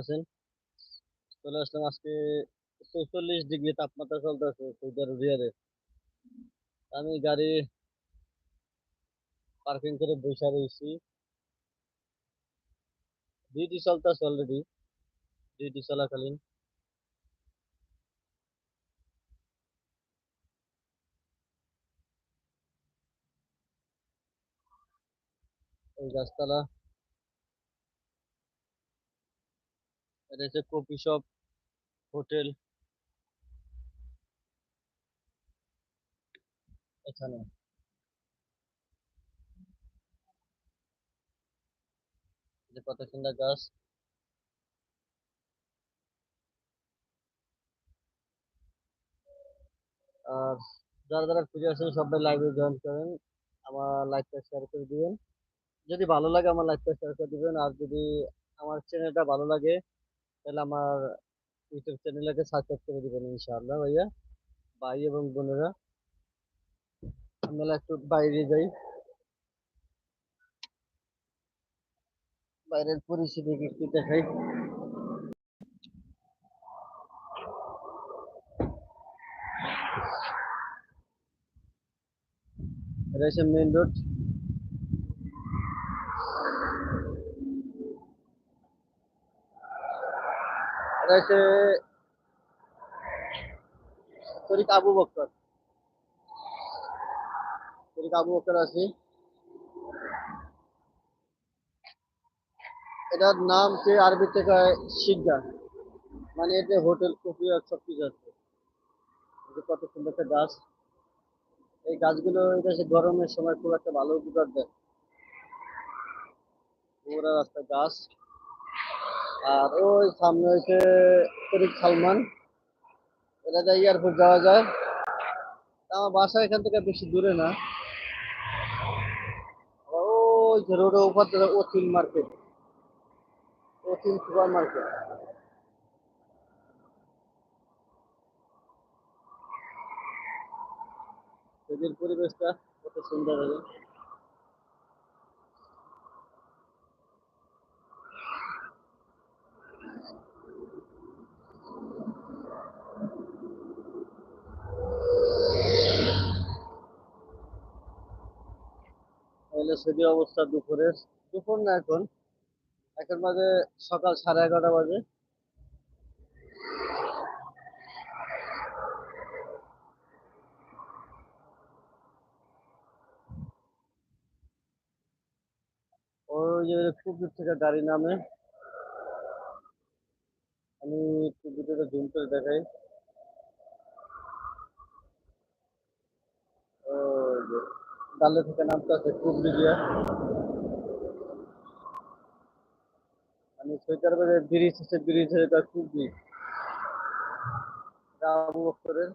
আছেন? চলে আসলাম আজকে চৌচল্লিশ ডিগ্রি তাপমাত্রা চলতেছে সৌদি আরব রিয়াদে। আমি গাড়ি পার্কিং করে বসে রয়েছি। ডিউটি চলতেছে অলরেডি ডিউটি চলাকালীন। এই গাছতলা হচ্ছে কফি শপ, হোটেল। এখানে। কত সুন্দর গাছ। আর যারা যারা ফ্রি আছেন সবাই লাইভে জয়েন করেন। আমার লাইভটা শেয়ার করে দিবেন। যদি ভালো লাগে, আমার লাইভটা শেয়ার করে দিবেন। আর যদি আমার চ্যানেলটা ভালো লাগে তাহলে আমার ইউটিউব চ্যানেলটাকে সাবস্ক্রাইব করে দিবেন ইনশাআল্লাহ ভাইয়া। ভাই এবং বোনেরা। আমরা একটু বাইরে যাই। বাইরের পরিস্থিতি একটু দেখাই। হচ্ছে মেন রোড এটা হচ্ছে তরিক আবু বক্কর। তরিক আবু বক্কর আছে। এটার নাম হচ্ছে আরবি থেকে শিকগা মানে এতে হোটেল, কফি আর সব কিছু আছে। কত সুন্দর একটা গাছ। এই গাছগুলো এটা হচ্ছে গরমের সময় খুব একটা ভালো উপকার দেয়। পুরা রাস্তা গাছ। আর ওই সামনে হচ্ছে তরিক সালমান। এটা যায় এয়ারপোর্ট যাওয়া যায় আমার বাসা এখান থেকে বেশি দূরে না। ওই যে রোডের উপর অথিল মার্কেট অথিল সুপার মার্কেট পরিবেশটা কত সুন্দর হবে সেদিন অবস্থা দুপুরের। দুপুর না এখন। এখন বাজে সকাল সাড়ে এগারোটা বাজে। ওই যে খুব দূর থেকে গাড়ি নামে। আমি একটু ভিডিওটা জুম করে দেখাই ওই যে ডালে থেকে নামতে আছে কুবরি দিয়া। আমি সৈতার বাজার ব্রিজ আছে ব্রিজ হয়ে কুবরি এটা আবু বক্করের